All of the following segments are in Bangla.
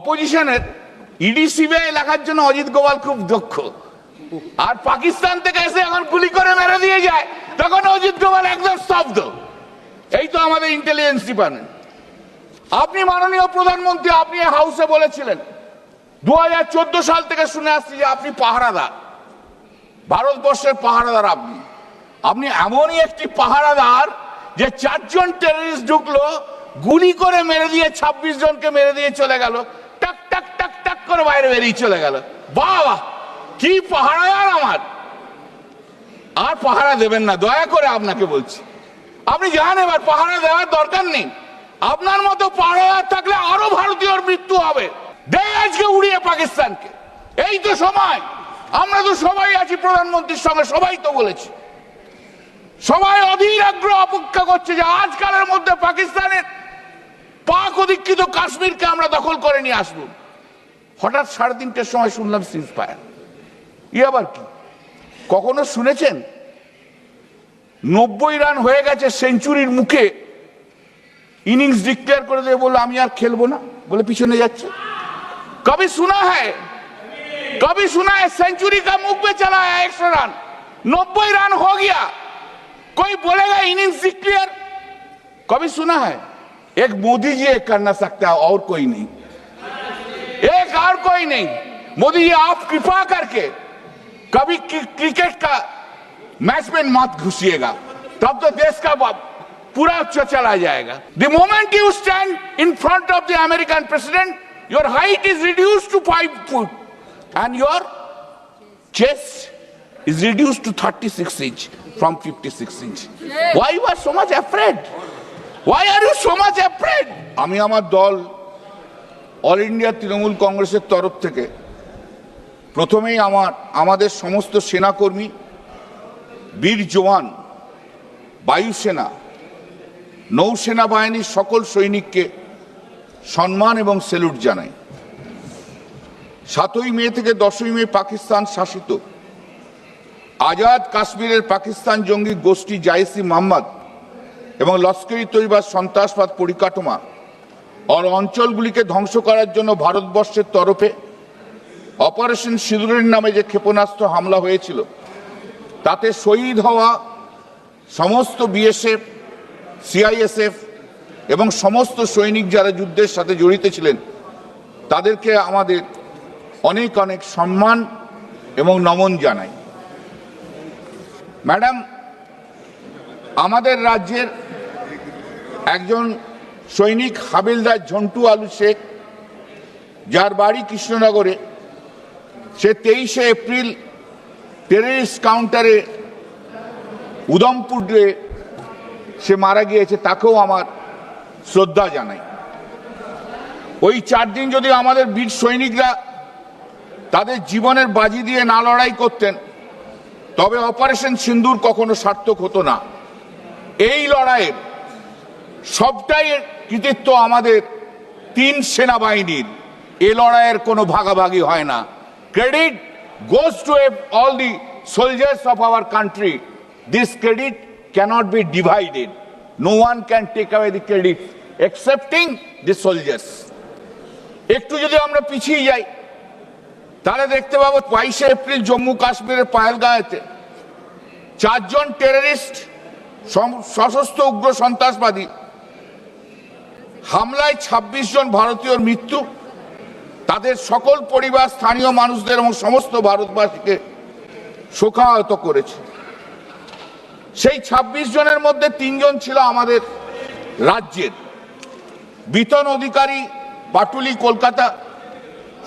অপোজিশনের ইডি সিবিআই লেখার জন্য অজিত গোয়াল খুব দক্ষ। আর পাকিস্তান থেকে এসে এখন গুলি করে মেরে দিয়ে যায়, তখন অজিত গোপাল একদম স্তব্ধ। এই তো আমাদের ইন্টেলিজেন্স ডিপার্টমেন্ট আপনি মাননীয় প্রধানমন্ত্রী, আপনি হাউসে বলেছিলেন দু সাল থেকে শুনে আসছি যে আপনি পাহারাদার। ভারতবর্ষের পাহারাদার আপনি। আপনি এমনই একটি পাহারাদার যে চারজন টেররিস্ট ঢুকলো, গুলি করে মেরে দিয়ে ২৬ জনকে মেরে দিয়ে চলে গেল। টাক টাক টাক টাক করে বাইরে বেরিয়ে চলে গেল। বাবা, কি পাহারাদার আমার? আর পাহারা দেবেন না, দয়া করে আপনাকে বলছি। আপনি জানেন এবার পাহারা দেওয়ার দরকার নেই। আপনার মতো পাহারাদার থাকলে আরও ভারতীয়র মৃত্যু হবে। দেয় আজকে উড়িয়ে পাকিস্তানকে। এই তো সময়। আমরা তো সবাই আছি প্রধানমন্ত্রীর সঙ্গে, সবাই তো বলেছি। সবাই অধীর আগ্রহ অপেক্ষা করছে যে আজকালের মধ্যে পাকিস্তানের পাক অধিকৃত কাশ্মীরকে আমরা দখল করে নিয়ে আসবো হঠাৎ সাড়ে তিনটের সময় শুনলাম সিজ ফায়ার ই আবার কি কখনো শুনেছেন নব্বই রান হয়ে গেছে সেঞ্চুরির মুখে ইনিংস ডিক্লেয়ার করে দিয়ে বললো আমি আর খেলবো না বলে পিছনে যাচ্ছে কবি শোনা হ্যায় कभी सुना है सेंचुरी का मुख में चला है एक सौ रन नब्बे रन हो गया कोई बोलेगा इनिंग्स डिक्लेयर कभी सुना है एक मोदी जी एक करना सकता है और कोई नहीं। एक और कोई नहीं। मोदी जी आप कृपा करके कभी क्रिकेट का मैच में मत घुसिएगा। तब तो देश का पूरा चला जाएगा। The moment you stand in front of the American president your height is reduce to five foot and your chest is reduced to 36 inch from 56 inch. Why you are so much afraid? Why are you so much afraid? আমি আমার দল অল ইন্ডিয়া তৃণমূল কংগ্রেসের তরফ থেকে প্রথমেই আমার, আমাদের সমস্ত সেনাকর্মী, বীর জওয়ান বায়ুসেনা নৌসেনা বাহিনীর সকল সৈনিককে সম্মান এবং সেলুট জানাই সাতই মে থেকে দশই মে পাকিস্তান শাসিত আজাদ কাশ্মীরের পাকিস্তান জঙ্গি গোষ্ঠী জাইসি মোহাম্মদ এবং লস্করি তৈবার সন্ত্রাসবাদ পরিকাঠামো আর অঞ্চলগুলিকে ধ্বংস করার জন্য ভারতবর্ষের তরফে অপারেশন সিঁদুরের নামে যে ক্ষেপণাস্ত্র হামলা হয়েছিল, তাতে শহীদ হওয়া সমস্ত বিএসএফ, সিআইএসএফ এবং সমস্ত সৈনিক যারা যুদ্ধের সাথে জড়িত ছিলেন, তাদেরকে আমাদের অনেক অনেক সম্মান এবং নমন জানাই। ম্যাডাম, আমাদের রাজ্যের একজন সৈনিক হাবিলদার ঝন্টু আলু শেখ, যার বাড়ি কৃষ্ণনগরে, সে তেইশে এপ্রিল টেররিস্ট কাউন্টারে উদমপুরে সে মারা গিয়েছে, তাকেও আমার শ্রদ্ধা জানাই। ওই চার দিন যদি আমাদের বীর সৈনিকরা তাদের জীবনের বাজি দিয়ে না লড়াই করতেন, তবে অপারেশন সিন্দুর কখনো সার্থক হতো না। এই লড়াইয়ের সবটাই কৃতিত্ব আমাদের তিন সেনাবাহিনীর। এ লড়াইয়ের কোনো ভাগাভাগি হয় না। Credit goes to all the soldiers of our country this credit cannot be divided no one can take away the credit excepting the soldiers একটু যদি আমরা পিছিয়ে যাই, তাহলে দেখতে পাবো বাইশে এপ্রিল জম্মু কাশ্মীরের পায়েলগাঁয়েতে চারজন টেররিস্ট সশস্ত্র উগ্র সন্ত্রাসবাদী হামলায় ২৬ জন ভারতীয়র মৃত্যু, তাদের সকল পরিবার, স্থানীয় মানুষদের এবং সমস্ত ভারতবাসীকে শোকাহত করেছে। সেই ২৬ জনের মধ্যে তিনজন ছিল আমাদের রাজ্যের। বিতন অধিকারী পাটুলি কলকাতা,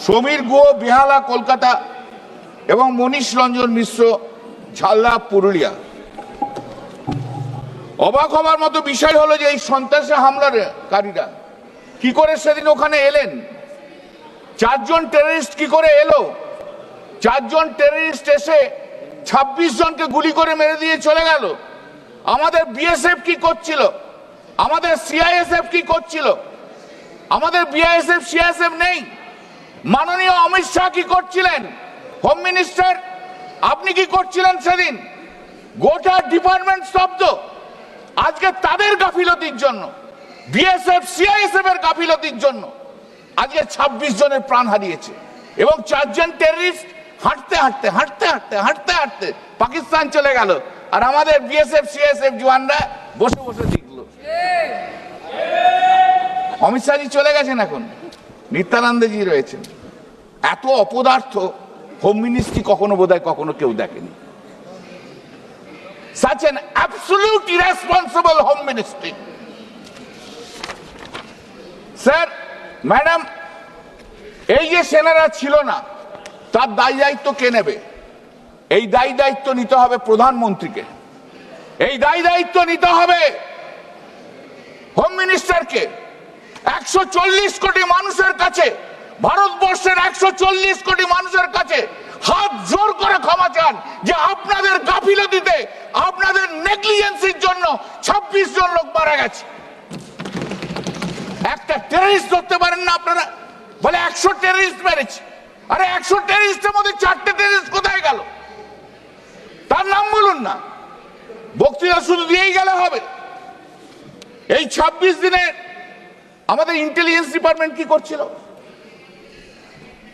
সমীর গুহ বেহালা কলকাতা এবং মনীষ রঞ্জন মিশ্র ঝালদা পুরুলিয়া। অবাক হবার মতো বিষয় হলো যে এই সন্ত্রাসী হামলাকারীরা কি করে সেদিন ওখানে এলেন? চারজন টেররিস্ট কি করে এলো? চারজন টেররিস্ট এসে ২৬ জনকে গুলি করে মেরে দিয়ে চলে গেল। আমাদের বিএসএফ কি করছিল? আমাদের সিআইএসএফ কি করছিল? আমাদের বিআইএসএফ সিআইএসএফ নেই। মাননীয় অমিত শাহ কি করছিলেন? হোম মিনিস্টার আপনি কি করছিলেন সেদিন? গোটা ডিপার্টমেন্ট স্তব্ধ। আজকে তাদের গাফিলতির জন্য, বিএসএফ, সিআইএসএফ এর গাফিলতির জন্য আজকে ২৬ জনের প্রাণ হারিয়েছে। এবং চারজন টেররিস্ট হাঁটতে হাঁটতে হাঁটতে হাঁটতে হাঁটতে হাঁটতে পাকিস্তান চলে গেল। আর আমাদের বিএসএফ সিএসএফ জওয়ানরা বসে বসে দেখল। অমিত শাহজি চলে গেছেন এখন। নিত্যানন্দজি রয়েছেন। এত অপদার্থ হোম মিনিস্ট্রি কখনো বোধহয় কখনো কেউ দেখেনি। Such an absolute irresponsible home ministry. Sir madam এই যে সেনারা ছিল না, তার দায় দায়িত্ব কে নেবে? এই দায় দায়িত্ব নিতে হবে প্রধানমন্ত্রীকে। এই দায় দায়িত্ব নিতে হবে হোম মিনিস্টারকে একশো চল্লিশ কোটি মানুষের কাছে, ভারতবর্ষের একশো চল্লিশ কোটি মানুষের কাছে হাত জোর করে ক্ষমা চান যে আপনাদের গাফিলতিতে আপনাদের নেগলিজেন্সির জন্য ২৬ জন লোক মারা গেছে। একটা টেররিস্ট ধরতে পারেন না আপনারা। বলে একশো টেররিস্ট মেরেছে। আরে একশো টেররিস্টের মধ্যে চারটে টেররিস্ট কোথায় গেল? তার নাম বলুন না। বক্তৃতা শুধু দিয়েই গেলে হবে। এই ২৬ দিনে আমাদের ইন্টেলিজেন্স ডিপার্টমেন্ট কি করছিল?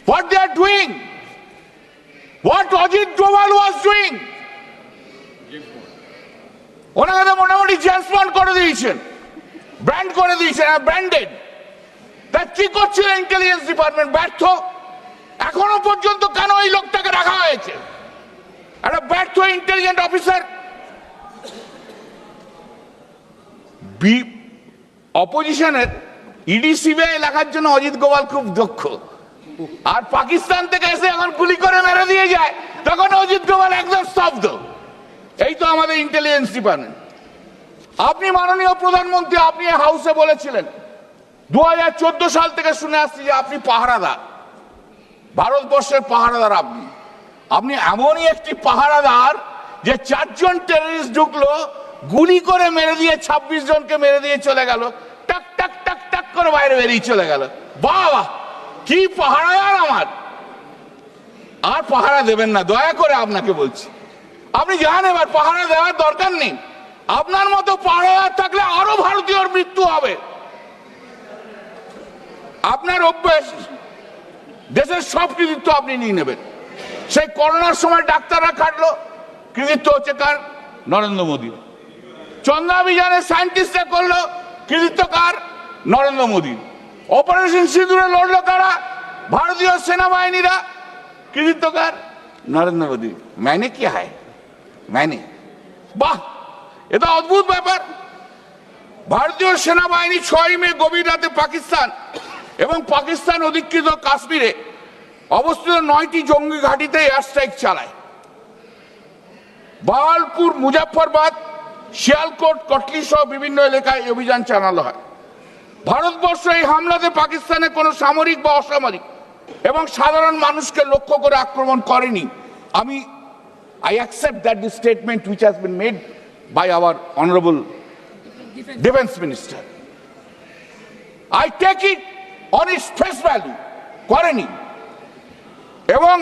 What they are doing what Ajit Doval was doing ওনাকে তো মোটামুটি বন্ড করে দিয়েছেন। ব্র্যান্ড করে দিয়েছেন ব্র্যান্ডেড তা কি করছিল ইন্টেলিজেন্স ডিপার্টমেন্ট ব্যর্থ? এখনও পর্যন্ত কেন এই লোকটাকে রাখা হয়েছে? একটা ব্যর্থ ইন্টেলিজেন্ট অফিসার বি অপোজিশনের ইডি সিবিআই লেখার জন্য অজিত গোপাল খুব দক্ষ। আর পাকিস্তান থেকে এসে এখন গুলি করে মেরে দিয়ে যায়। তখন অজিত গোপাল একদম স্তব্ধ। এই তো আমাদের ইন্টেলিজেন্স ডিপার্টমেন্ট আপনি মাননীয় প্রধানমন্ত্রী, আপনি হাউসে বলেছিলেন দু সাল থেকে শুনে আসছি যে আপনি পাহারাদার, ভারতবর্ষের পাহারাদার আপনি। আপনি এমনই একটি পাহারাদার যে চারজন টেররিস্ট ঢুকলো, গুলি করে মেরে দিয়ে ২৬ জনকে মেরে দিয়ে চলে গেল, টাক টাক টাক টাক করে বাইরে বেরিয়ে চলে গেল। বাবা, কি পাহারাদার আমার। আর পাহারা দেবেন না, দয়া করে আপনাকে বলছি। আপনি জানেন এবার পাহারা দেওয়ার দরকার নেই। আপনার মতো পাহারাদার থাকলে আরও ভারতীয়র মৃত্যু হবে। আপনার অভ্যেস, দেশের সব কৃতিত্ব আপনি নিয়ে নেবেন। সেই করোনার সময় ডাক্তাররা কাটলো কৃতিত্ব হচ্ছে কার? নরেন্দ্র মোদী। চন্দ্রাভিযানে সায়েন্টিস্টরা করল, কৃতিত্ব কার? নরেন্দ্র মোদী। অপারেশন সিঁদুরে লড়লো কারা? ভারতীয় সেনাবাহিনীরা, কৃতিত্ব কার? নরেন্দ্র মোদী। মাইনে কি হয়? মাইনে বাহ, এটা অদ্ভুত ব্যাপার। ভারতীয় সেনাবাহিনী ছয় মে গভীর রাতে পাকিস্তান এবং পাকিস্তান অধিকৃত কাশ্মীরে অবস্থিত নয়টি জঙ্গি ঘাঁটিতে এয়ার স্ট্রাইক চালায়। বাহালপুর মুজাফরবাদ শিয়ালকোট, কটলি সহ বিভিন্ন এলাকায় অভিযান চালানো হয়। ভারতবর্ষ এই হামলাতে পাকিস্তানে কোনো সামরিক বা অসামরিক এবং সাধারণ মানুষকে লক্ষ্য করে আক্রমণ করেনি। আমি I accept that the statement which has been made by our honourable defence minister I take it on its face value করেনি এবং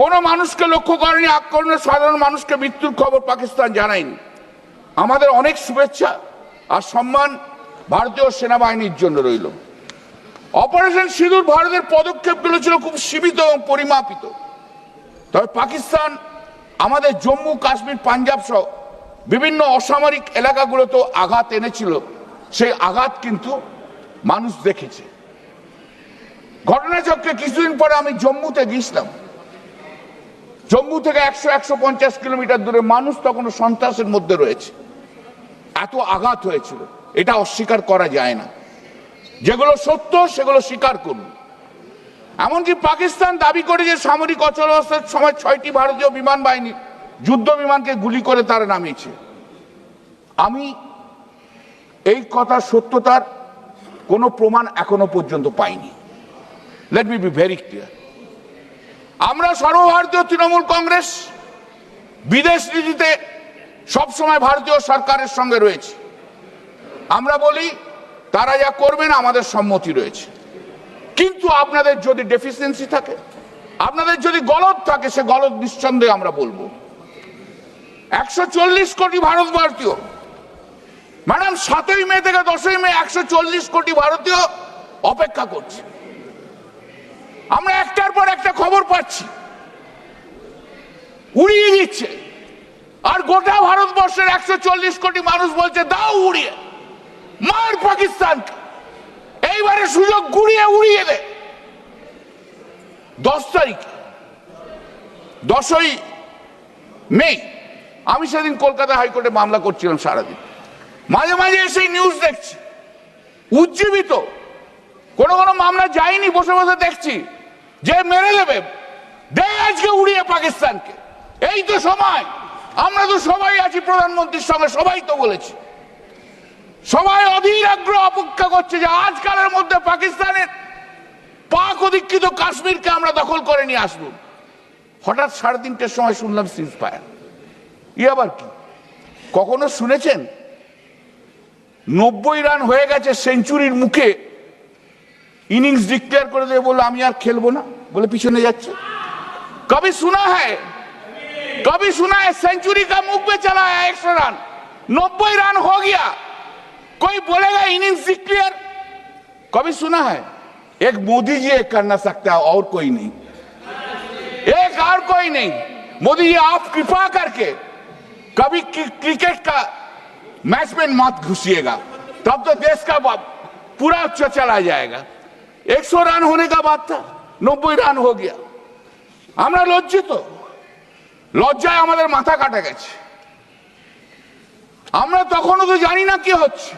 কোনো মানুষকে লক্ষ্য করেনি, আক্রমণে সাধারণ মানুষকে মৃত্যুর খবর পাকিস্তান জানায়নি। আমাদের অনেক শুভেচ্ছা আর সম্মান ভারতীয় সেনাবাহিনীর জন্য রইল। অপারেশন সিঁদুর ভারতের পদক্ষেপগুলো ছিল খুব সীমিত এবং পরিমাপিত। তবে পাকিস্তান আমাদের জম্মু, কাশ্মীর, পাঞ্জাব সহ বিভিন্ন অসামরিক এলাকাগুলোতেও আঘাত এনেছিল। সেই আঘাত কিন্তু মানুষ দেখেছে। ঘটনাচক্রে কিছুদিন পরে আমি জম্মুতে গিয়েছিলাম। জম্মু থেকে একশো একশো পঞ্চাশ কিলোমিটার দূরে মানুষ তখনও সন্ত্রাসের মধ্যে রয়েছে। এত আঘাত হয়েছিল। এটা অস্বীকার করা যায় না। যেগুলো সত্য, সেগুলো স্বীকার করুন। এমনকি পাকিস্তান দাবি করে যে সামরিক অচলাবস্থার সময় ছয়টি ভারতীয় বিমান বাহিনী যুদ্ধ বিমানকে গুলি করে তারা নামিয়েছে। আমি এই কথা সত্যতার কোনো প্রমাণ এখনও পর্যন্ত পাইনি। Let me be very clear আমরা সর্বভারতীয় তৃণমূল কংগ্রেস বিদেশ নীতিতে সবসময় ভারতীয় সরকারের সঙ্গে রয়েছে। আমরা বলি, তারা যা করবেন, আমাদের সম্মতি রয়েছে। কিন্তু আপনাদের যদি ডেফিসিয়েন্সি থাকে, আপনাদের যদি গলত থাকে, সে গলত নিঃসন্দেহে আমরা বলব। একশো চল্লিশ কোটি ভারত ভারতীয় ম্যাডাম, সাতই মে থেকে দশই মে একশো চল্লিশ কোটি ভারতীয় অপেক্ষা করছে। আমরা একটার পর একটা খবর পাচ্ছি। উড়িয়ে দিচ্ছে। আর গোটা ভারতবর্ষের একশো চল্লিশ কোটি মানুষ বলছে, দাও উড়িয়ে। মার পাকিস্তানকে। এইবারে সুযোগ গুড়িয়ে উড়িয়ে দে। দশ তারিখ, দশই মে, আমি সেদিন কলকাতা হাইকোর্টে মামলা করছিলাম সারাদিন। মাঝে মাঝে এসে নিউজ দেখছি। উজ্জীবিত। কোনো কোনো মামলা যায়নি, বসে বসে দেখছি। যে মেরে দেবে, দে আজকে উড়িয়ে পাকিস্তানকে। এই তো সময়। আমরা তো সবাই আছি, প্রধানমন্ত্রীর সঙ্গে, সবাই তো বলেছি। সবাই অধীর আগ্রহ অপেক্ষা করছে যে আজকালের মধ্যে পাকিস্তানের পাক অধিকৃত কাশ্মীরকে আমরা দখল করে নিয়ে আসবো হঠাৎ সাড়ে তিনটের সময় শুনলাম সিজ ফায়ার ই আবার কি কখনো শুনেছেন নব্বই রান হয়ে গেছে সেঞ্চুরির মুখে ইনিংস ডিক্লেয়ার করে দিয়ে বললো আমি আর খেলবো না বলে পিছনে যাচ্ছে কবি শোনা হ্যায় कभी सुना है सेंचुरी का मुख पे चला है एक सौ रन नब्बे रन हो गया कोई बोलेगा इनिंग्स डिक्लेयर कभी सुना है एक मोदी जी एक करना सकता है और कोई नहीं एक और कोई नहीं मोदी जी आप कृपा करके कभी क्रि- क्रिकेट का मैच में मत घुसिएगा तब तो देश का बा- पूरा च- चला जाएगा 100 रन होने का बात था नब्बे रन हो गया আমরা লজ্জিত লজ্জায় আমাদের মাথা কাটা গেছে আমরা তখনও তো জানি না কি হচ্ছে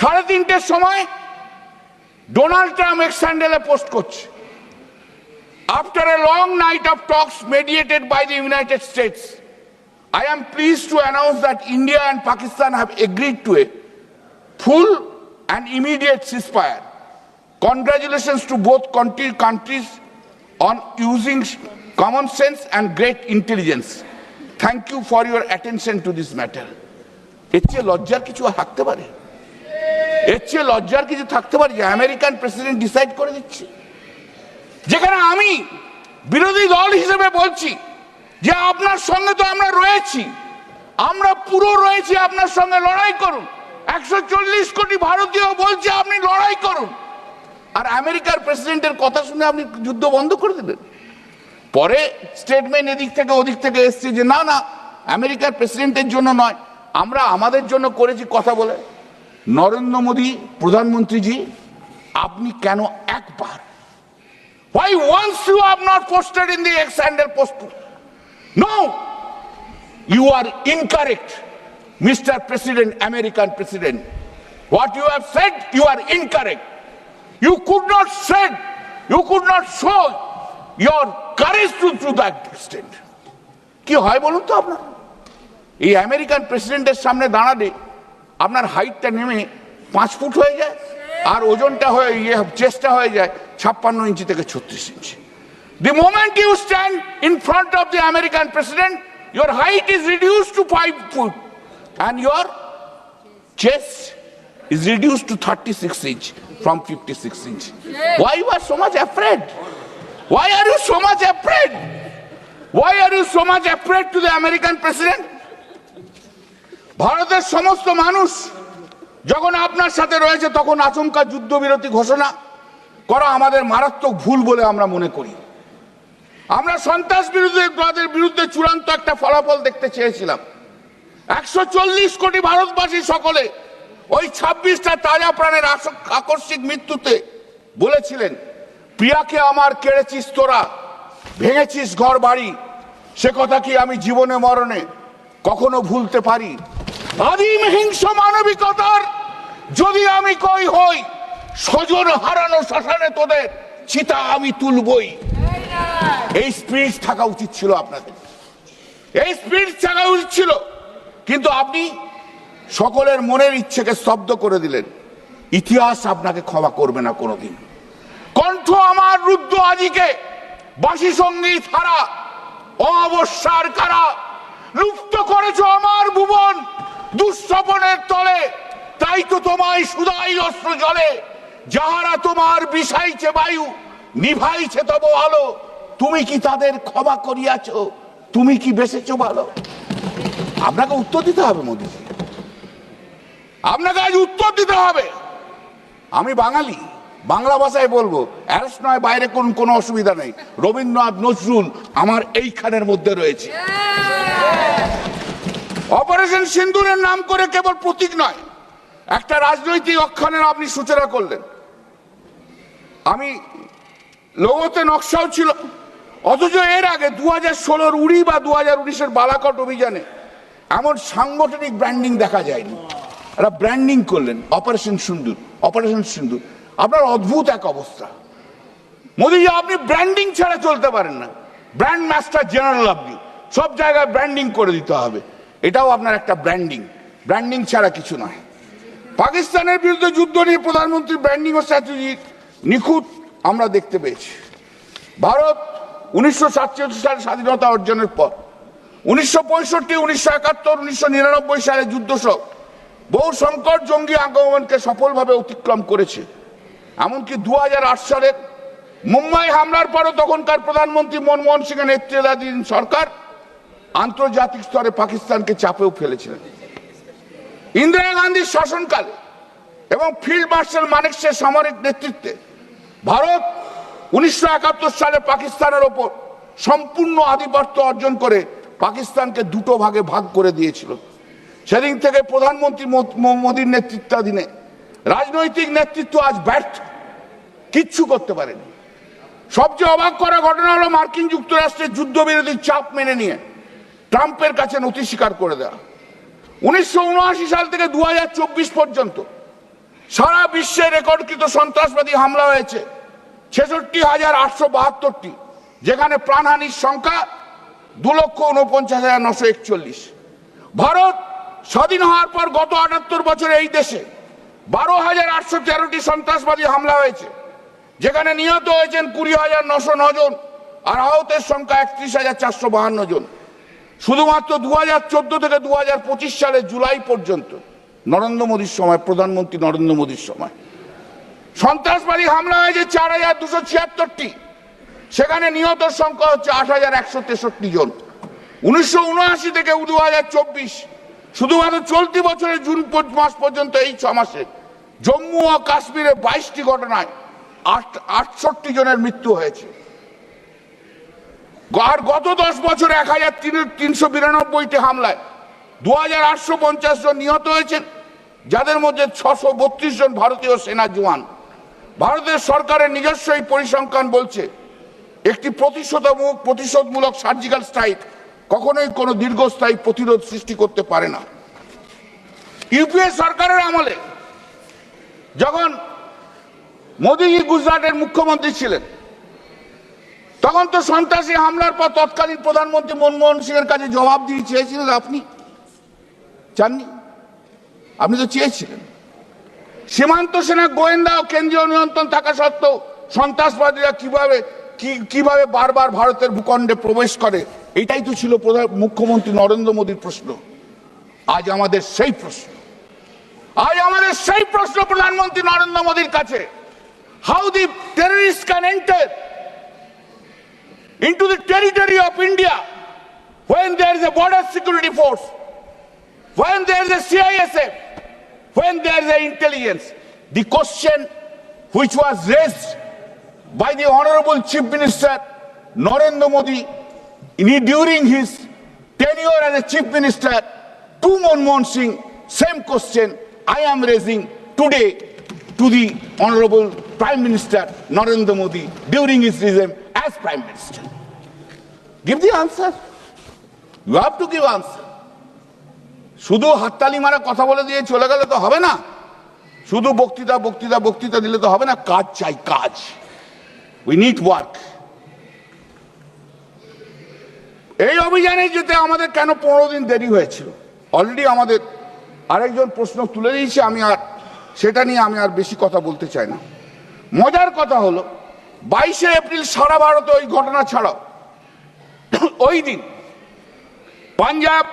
সাড়ে তিনটের সময় ডোনাল্ড ট্রাম্প এক্স স্যান্ডেলে পোস্ট করছে। After a long night of talks mediated by the United States I am please to announce that India and Pakistan have agreed to a full and immediate ceasefire congratulations to both country countries on using common sense and great intelligence thank you for your attention to this matter এর চেয়ে লজ্জার কিছু হাঁকতে পারে? এর চেয়ে লজ্জার কিছু থাকতে পারে যে আমেরিকান প্রেসিডেন্ট ডিসাইড করে দিচ্ছে। যেখানে আমি বিরোধী দল হিসেবে বলছি যে আপনার সঙ্গে তো আমরা রয়েছি। আমরা পুরো রয়েছি, আপনার সঙ্গে লড়াই করুন। একশো চল্লিশ কোটি ভারতীয় বলছে আপনি লড়াই করুন। আর আমেরিকার প্রেসিডেন্টের কথা শুনে আপনি যুদ্ধ বন্ধ করে দিলেন পরে স্টেটমেন্ট এদিক থেকে ওদিক থেকে এসছে যে, না না, আমেরিকার প্রেসিডেন্টের জন্য নয়। আমরা আমাদের জন্য করেছি কথা বলে। নরেন্দ্র মোদী প্রধানমন্ত্রীজি আপনি কেন একবার Why once you have not posted in the ex-handle post? No, you are incorrect, Mr. President, American President. What you have said, you are incorrect. You could not said, you could not show your courage to, to that extent. কি হয় বলুন তো আপনার এই আমেরিকান প্রেসিডেন্টের সামনে দাঁড়ালে আপনার হাইটটা নেমে পাঁচ ফুট হয়ে যায়, আর ওজনটা হয়ে ইয়ে চেষ্টা হয়ে যায় ছাপ্পান্ন ইঞ্চি থেকে ছত্রিশ ইঞ্চি। The moment you stand in front of the American president your height is reduce to five foot and your chest is reduce to thirty six inch from fifty six inch why you are so much afraid why are you so much afraid why are you so much afraid to the American president ভারতের সমস্ত মানুষ যখন আপনার সাথে রয়েছে, তখন আচমকা যুদ্ধবিরতি ঘোষণা করা আমাদের মারাত্মক ভুল বলে আমরা মনে করি। আমরা সন্ত্রাস বিরুদ্ধে বিরুদ্ধে চূড়ান্ত একটা ফলাফল দেখতে চেয়েছিলাম। একশো চল্লিশ কোটি ভারতবাসী সকলে ওই ছাব্বিশটা তাজা প্রাণের আকস্মিক মৃত্যুতে বলেছিলেন প্রিয়াকে আমার কেড়েছিস তোরা, ভেঙেছিস ঘর বাড়ি সে কথা কি আমি জীবনে মরণে কখনো ভুলতে পারি? আদিম হিংস মানবিকতার যদি আমি কই হই, স্বজন হারানো শ্মশানে তোদের চিতা আমি তুলবই। এই স্পিরিট থাকা উচিত ছিল আপনাদের। এই স্পিরিট থাকা উচিত ছিল। কিন্তু আপনি সকলের মনের ইচ্ছেকে স্তব্ধ করে দিলেন। ইতিহাস আপনাকে ক্ষমা করবে না কোনোদিন। কণ্ঠ আমার রুদ্র আজিকে, বাসি সংগীত হারা অবস্যার কারা, লুপ্ত করেছ আমার ভুবন। দুঃস্বপনের তলে, তাই তো তোমায় সুদাই অস্ত্র জলে। যাহারা তোমার বিষাইছে বায়ু, নিভাইছে তব আলো। তুমি কি তাদের ক্ষমা করিয়াছ? তুমি কি বেসেছ ভালো? আপনাকে উত্তর দিতে হবে মোদীজি। আপনাকে আজ উত্তর দিতে হবে। আমি বাঙালি, বাংলা ভাষায় বলব, অ্যারেস্ট নয়, বাইরে কোন, কোনো অসুবিধা নেই। রবীন্দ্রনাথ নজরুল আমার এইখানের মধ্যে রয়েছে। অপারেশন সিন্দুরের নাম করে কেবল প্রতীক নয়, একটা রাজনৈতিক অক্ষানের আপনি সূচনা করলেন। আমি লোগোতে নকশাও ছিল, অথচ এর আগে দু হাজার ষোলোর উড়ি বা দু হাজার উনিশের বালাকট অভিযানে এমন সাংগঠনিক ব্র্যান্ডিং দেখা যায়নি। এরা ব্র্যান্ডিং করলেন, অপারেশন সিন্দুর অপারেশন সিন্দুর। আপনার অদ্ভুত এক অবস্থা। মোদীজি, আপনি ব্র্যান্ডিং ছাড়া চলতে পারেন না। ব্র্যান্ড মাস্টার জেনারেল আপনি। সব জায়গায় ব্র্যান্ডিং করে দিতে হবে। এটাও আপনার একটা ব্র্যান্ডিং ব্র্যান্ডিং ছাড়া কিছু নয়। পাকিস্তানের বিরুদ্ধে যুদ্ধ নিয়ে প্রধানমন্ত্রী ব্র্যান্ডিং ও স্ট্র্যাটেজি নিখুঁত আমরা দেখতে পেয়েছি। ভারত উনিশশো সাতচল্লিশ সালে স্বাধীনতা অর্জনের পর, উনিশশো পঁয়ষট্টি, উনিশশো একাত্তর, উনিশশো নিরানব্বই সালে যুদ্ধ সহ বহু সংকট জঙ্গি আগমনকে সফলভাবে অতিক্রম করেছে। এমনকি দু হাজার আট সালের মুম্বাই হামলার পরও তখনকার প্রধানমন্ত্রী মনমোহন সিংয়ের নেতৃত্বাধীন সরকার আন্তর্জাতিক স্তরে পাকিস্তানকে চাপেও ফেলেছিলেন। ইন্দিরা গান্ধীর শাসনকালে এবং ফিল্ড মার্শাল মানেকশের সামরিক নেতৃত্বে ভারত উনিশশো একাত্তর সালে পাকিস্তানের ওপর সম্পূর্ণ আধিপত্য অর্জন করে পাকিস্তানকে দুটো ভাগে ভাগ করে দিয়েছিল। সেদিন থেকে প্রধানমন্ত্রী মোদীর নেতৃত্বাধীনে রাজনৈতিক নেতৃত্ব আজ ব্যর্থ, কিচ্ছু করতে পারেনি। সবচেয়ে অবাক করা ঘটনা হলো মার্কিন যুক্তরাষ্ট্রের যুদ্ধবিরোধী চাপ মেনে নিয়ে। ট্রাম্পের কাছে নথি স্বীকার করে দেওয়া উনিশশো উনআশি সাল থেকে দু হাজার চব্বিশ পর্যন্ত সারা বিশ্বে রেকর্ডকৃত সন্ত্রাসবাদী হামলা হয়েছে। ছেষট্টি হাজার আটশো বাহাত্তরটি, যেখানে প্রাণহানির সংখ্যা দু লক্ষ উনপঞ্চাশ হাজার নশো একচল্লিশ। ভারত স্বাধীন হওয়ার পর গত আটাত্তর বছরে এই দেশে বারো হাজার আটশো তেরোটি সন্ত্রাসবাদী হামলা হয়েছে, যেখানে নিহত হয়েছেন কুড়ি হাজার নশো জন আর আহতের সংখ্যা একত্রিশ হাজার চারশো বাহান্ন জন। শুধুমাত্র দু হাজার চোদ্দ থেকে দু হাজার পঁচিশ সালের জুলাই পর্যন্ত নরেন্দ্র মোদীর সময়, প্রধানমন্ত্রী নরেন্দ্র মোদীর সময়। সন্ত্রাসবাদী হামলা হয়েছে চার হাজার দুশো ছিয়াত্তরটি। সেখানে নিহত সংখ্যা হচ্ছে আট হাজার একশো তেষট্টি জন। উনিশশো উনআশি থেকে দু হাজার চব্বিশ, শুধুমাত্র চলতি বছরের জুন মাস পর্যন্ত এই ছ মাসে জম্মু ও কাশ্মীরে বাইশটি ঘটনায় আট আটষট্টি জনের মৃত্যু হয়েছে। আর গত দশ বছরে এক হাজার তিনশো বিরানব্বইটি হামলায় দু হাজার আটশো পঞ্চাশ জন নিহত হয়েছেন, যাদের মধ্যে ছশো বত্রিশ জন ভারতীয় সেনা জওয়ান। ভারতের সরকারের নিজস্ব এই পরিসংখ্যান বলছে, একটি প্রতিশোধমূলক প্রতিশোধমূলক সার্জিক্যাল স্ট্রাইক কখনোই কোনো দীর্ঘস্থায়ী প্রতিরোধ সৃষ্টি করতে পারে না। ইউপিএ সরকারের আমলে যখন মোদীজি গুজরাটের মুখ্যমন্ত্রী ছিলেন তখন তো সন্ত্রাসী হামলার পর তৎকালীন প্রধানমন্ত্রী মনমোহন সিং এর কাছে জবাব দিয়ে চেয়েছিলেন আপনি। চাননি? আপনি তো চেয়েছিলেন। সীমান্ত সেনা গোয়েন্দা ও কেন্দ্রীয় নিয়ন্ত্রণ থাকা সত্ত্বেও সন্ত্রাসবাদীরা কীভাবে কীভাবে বারবার ভারতের ভূখণ্ডে প্রবেশ করে, এটাই তো ছিল প্রধান, মুখ্যমন্ত্রী নরেন্দ্র মোদীর প্রশ্ন। আজ আমাদের সেই প্রশ্ন। আজ আমাদের সেই প্রশ্ন প্রধানমন্ত্রী নরেন্দ্র মোদীর কাছে। How the terrorist can enter into the territory of India when there is a border security force, when there is a CISF, when there is a intelligence. The question which was raised by the Honorable Chief Minister Narendra Modi in- during his tenure as a Chief Minister to Manmohan Singh, same question I am raising today to the Honorable Prime Minister Narendra Modi during his regime as Prime Minister. Give the answer. You have to give answer. শুধু হাততালি মারা কথা বলে দিয়ে চলে গেলে তো হবে না শুধু বক্তৃতা বক্তৃতা বক্তৃতা দিলে তো হবে না, কাজ চাই, কাজ উই নিড ওয়ার্ক এই অভিযানে যেতে আমাদের কেন পনেরো দিন দেরি হয়েছিল অলরেডি আমাদের আরেকজন প্রশ্ন তুলে দিয়েছে, আমি আর সেটা নিয়ে আমি আর বেশি কথা বলতে চাই না। মজার কথা হলো, বাইশে এপ্রিল সারা ভারতে ওই ঘটনা ছাড়াও, ওই দিন পাঞ্জাব,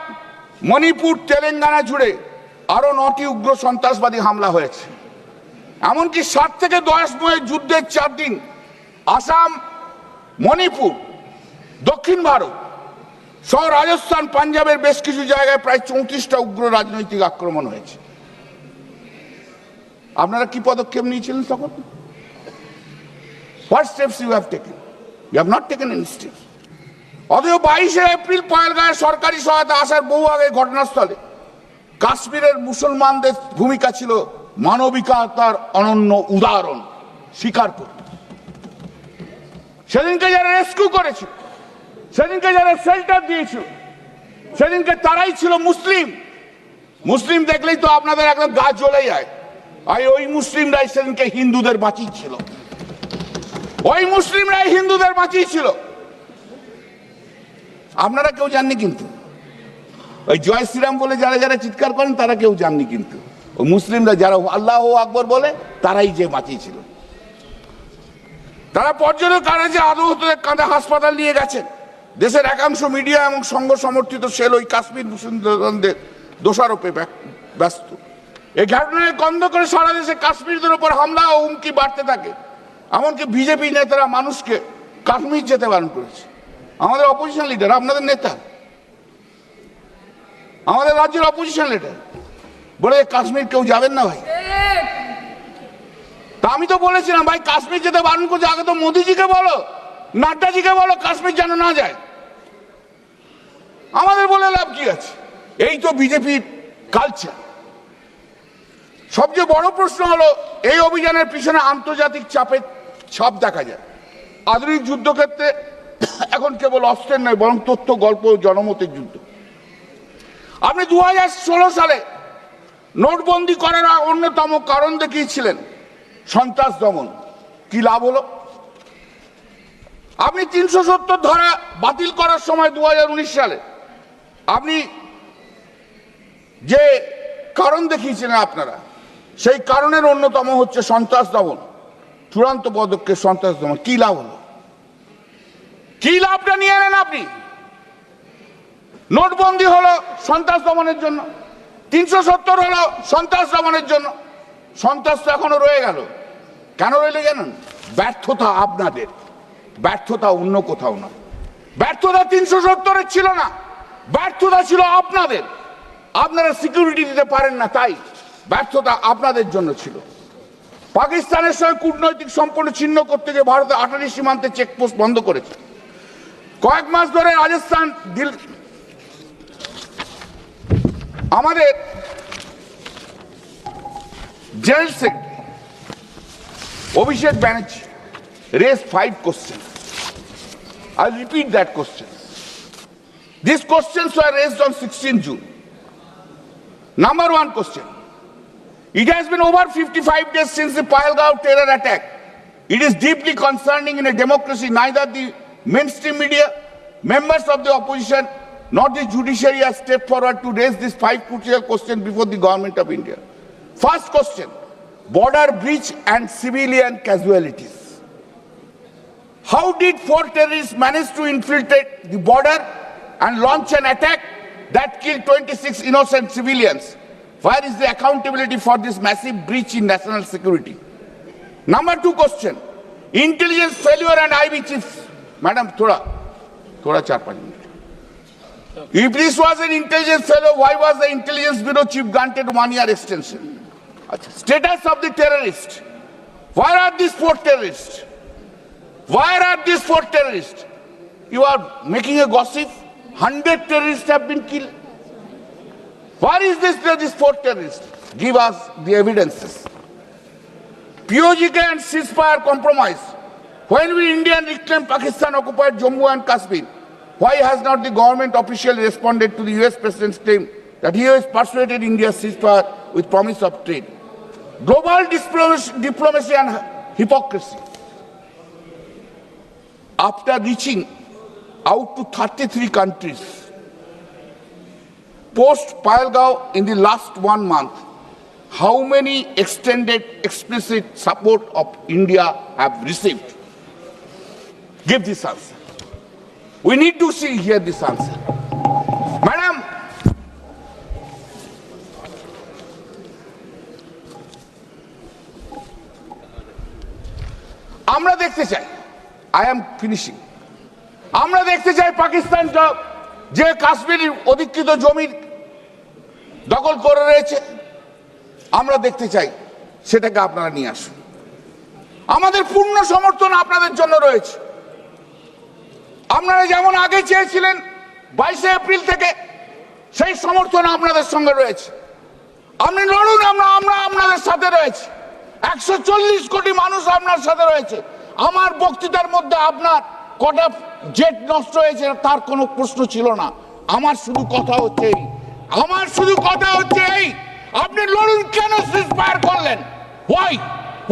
মণিপুর, তেলেঙ্গানা জুড়ে আরও নটি উগ্র সন্ত্রাসবাদী হামলা হয়েছে। এমনকি সাত থেকে দশ মে যুদ্ধের চার দিন আসাম, মণিপুর, দক্ষিণ ভারত সহ রাজস্থান, পাঞ্জাবের বেশ কিছু জায়গায় প্রায় চৌত্রিশটা উগ্র রাজনৈতিক আক্রমণ হয়েছে। আপনারা কি পদক্ষেপ নিয়েছিলেন তখন? What steps you have taken you have not taken any steps অথচ বাইশে এপ্রিল পয়েলগাঁয়ে সরকারি সহায়তা আসার বহু আগে ঘটনাস্থলে কাশ্মীরের মুসলমানদের ভূমিকা ছিল মানবিকতার অনন্য উদাহরণ স্বীকার করুন সেদিনকে যারা রেস্কিউ করেছিল, সেদিনকে যারা শেল্টার দিয়েছিল, সেদিনকে তারাই ছিল মুসলিম। মুসলিম দেখলেই তো আপনাদের একদম গা জ্বলে যায়। আর ওই মুসলিমরাই সেদিনকে হিন্দুদের বাঁচিয়েছিল ওই মুসলিমরাই হিন্দুদের বাঁচিয়েছিল আপনারা কেউ জাননি কিন্তু? ওই জয় শ্রীরাম বলে যারা যারা চিৎকার করেন, তারা কেউ জাননি কিন্তু। ওই মুসলিমরা যারা আল্লাহ আকবর বলে, তারাই যে বাঁচিয়েছিল তারা পর্যটক কারাজে আদৌহতদের কাঁধে হাসপাতাল নিয়ে গেছেন। দেশের একাংশ মিডিয়া এবং সংঘ সমর্থিত সেল ওই কাশ্মীর মুসলিমদের দোষারোপে ব্য- ব্যস্ত। এই ঘটনায় গন্ধ করে সারা দেশে কাশ্মীরদের উপর হামলা ও হুমকি বাড়তে থাকে। এমনকি বিজেপি নেতারা মানুষকে কাশ্মীর যেতে বারণ করেছে। আমাদের অপোজিশন লিডার আপনাদের নেতা। আমাদের রাজ্যের অপোজিশন লিডার বলে কাশ্মীর কেউ যাবেন না ভাই। তা আমি তো বলেছিলাম, ভাই, কাশ্মীর যেতে বারণ করছে, আগে তো মোদিজিকে বলো, নাড্ডাজিকে বলো, কাশ্মীর যেন না যায়। আমাদের বলে লাভ কি আছে? এই তো বিজেপির কালচার সবচেয়ে বড় প্রশ্ন হলো, এই অভিযানের পিছনে আন্তর্জাতিক চাপের ছাপ দেখা যায়। আধুনিক যুদ্ধক্ষেত্রে এখন কেবল অস্ত্রের নয়, বরং তথ্য, গল্প জনমতের যুদ্ধ। আপনি দু হাজার ষোলো সালে নোটবন্দি করার অন্যতম কারণ দেখিয়েছিলেন, সন্ত্রাস দমন। কি লাভ হলো? আপনি তিনশো সত্তর ধারা বাতিল করার সময় দু হাজার উনিশ সালে আপনি যে কারণ দেখিয়েছিলেন আপনারা সেই কারণের অন্যতম হচ্ছে সন্ত্রাস দমন। চূড়ান্ত পদক্ষেপ সন্ত্রাস দমন। কি লাভ হলো? কি লাভটা নিয়ে এলেন আপনি? নোটবন্দি হলো সন্ত্রাস দমনের জন্য। তিনশো সত্তর হলো সন্ত্রাস দমনের জন্য। সন্ত্রাস তো এখনও রয়ে গেল। কেন রইলে জানেন? ব্যর্থতা আপনাদের। ব্যর্থতা অন্য কোথাও না ব্যর্থতা তিনশো সত্তরের ছিল না। ব্যর্থতা ছিল আপনাদের। আপনারা সিকিউরিটি দিতে পারেন না, তাই। ব্যর্থতা আপনাদের জন্য ছিল পাকিস্তানের সঙ্গে কূটনৈতিক সম্পর্ক ছিন্ন করতে গিয়ে ভারতে আটারি সীমান্তে চেকপোস্ট বন্ধ করেছে কয়েক মাস ধরে রাজস্থান দিল আমাদের general secretary Abhishek Banerjee raised five questions. I'll repeat that question. These questions were raised on 16 June. Number one question. It has been over 55 days since the Pahalgaon terror attack. It is deeply concerning in a democracy. Neither the mainstream media, members of the opposition, nor the judiciary has stepped forward to raise these five crucial questions before the government of India. First question, border breach and civilian casualties. How did four terrorists manage to infiltrate the border and launch an attack that killed 26 innocent civilians? Where is the accountability for this massive breach in national security? Number two question. Intelligence failure and IB chiefs. Madam, thoda, thoda char. If this was an intelligence failure, why was the intelligence bureau chief granted one year extension? Status of the terrorist. Where are these four terrorists? Where are these four terrorists? You are making a gossip. Hundred terrorists have been killed. Where is this, these four terrorists? Give us the evidences. POGK and ceasefire compromise. When we Indian reclaim Pakistan occupied Jammu and Kashmir, why has not the government officially responded to the US President's claim that he has persuaded India's ceasefire with promise of trade? Global diplomacy and hypocrisy. after reaching out to 33 countries. Post Pahalgaon in the last one month, how many extended explicit support of India have received? Give this answer. We need to see here this answer. Madam, আমরা দেখতে চাই আই এম ফিনিশিং আমরা দেখতে চাই পাকিস্তান য- যে কাশ্মীর অধিকৃত জমির দখল করে রয়েছে। আমরা দেখতে চাই, সেটাকে আপনারা নিয়ে আসুন। আমাদের পূর্ণ সমর্থন আপনাদের জন্য রয়েছে। আপনারা যেমন আগে চেয়েছিলেন, বাইশে এপ্রিল থেকে সেই সমর্থন আপনাদের সঙ্গে রয়েছে। আপনি লড়ুন, আমরা আমরা আপনাদের সাথে রয়েছে। একশো চল্লিশ কোটি মানুষ আপনার সাথে রয়েছে। আমার বক্তৃতার মধ্যে আপনার কটা জেট নষ্ট হয়েছে, তার কোনো প্রশ্ন ছিল না। আমার শুধু কথা হচ্ছে এই। আমার শুধু কথা হচ্ছে এই, আপনি লড়ুন কেন সিজফায়ার করলেন? ওয়াই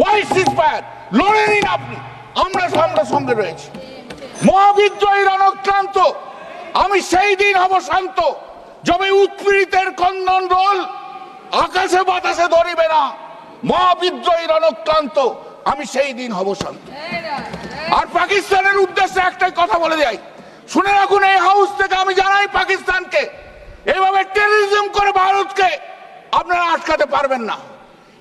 ওয়াই সিজফায়ার লড়ে আপনি। আমরা আমরা সঙ্গে রয়েছি। মহাবিদ্রোহী রণক্রান্ত, আমি সেই দিন হব শান্ত। যবে উৎপীড়িতের কন্দন রোল, আকাশে বাতাসে ধরিবে না। মহাবিদ্রোহী রণক্রান্ত, আমি সেই দিন হব শান্ত। আর পাকিস্তানের উদ্দেশ্যে একটাই কথা বলে যাই শুনে রাখুন, এই হাউস থেকে আমি জানাই পাকিস্তানকে। এইভাবে টেরিজম করে ভারতকে আপনারা আটকাতে পারবেন না।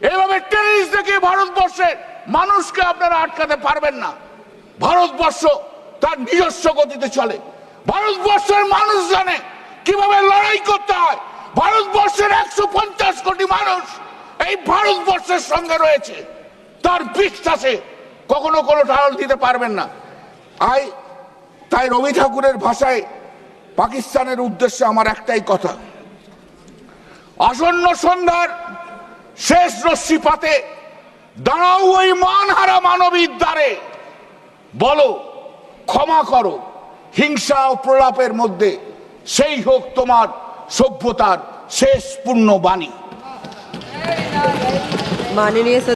এইভাবে টেররিস্ট থেকে ভারতবর্ষের মানুষকে আপনারা আটকাতে পারবেন না। ভারতবর্ষ তার নিজস্ব গতিতে চলে। ভারতবর্ষের মানুষ জানে কীভাবে লড়াই করতে হয়। ভারতবর্ষের একশো পঞ্চাশ কোটি মানুষ এই ভারতবর্ষের সঙ্গে রয়েছে। তার বিশ্বাসে কখনো কোনো টাল দিতে পারবেন না। আই, তাই রবি ঠাকুরের ভাষায় পাকিস্তানের উদ্দেশ্যে আমার একটাই কথা। আসন্ন সন্ধ্যার শেষ রশ্মিপাতে দাঁড়াও ওই মানহারা মানবীর দ্বারে। বলো, ক্ষমা করো, হিংসা ও প্রলাপের মধ্যে সেই হোক তোমার সভ্যতার শেষ পূর্ণ বাণী। মাননীয়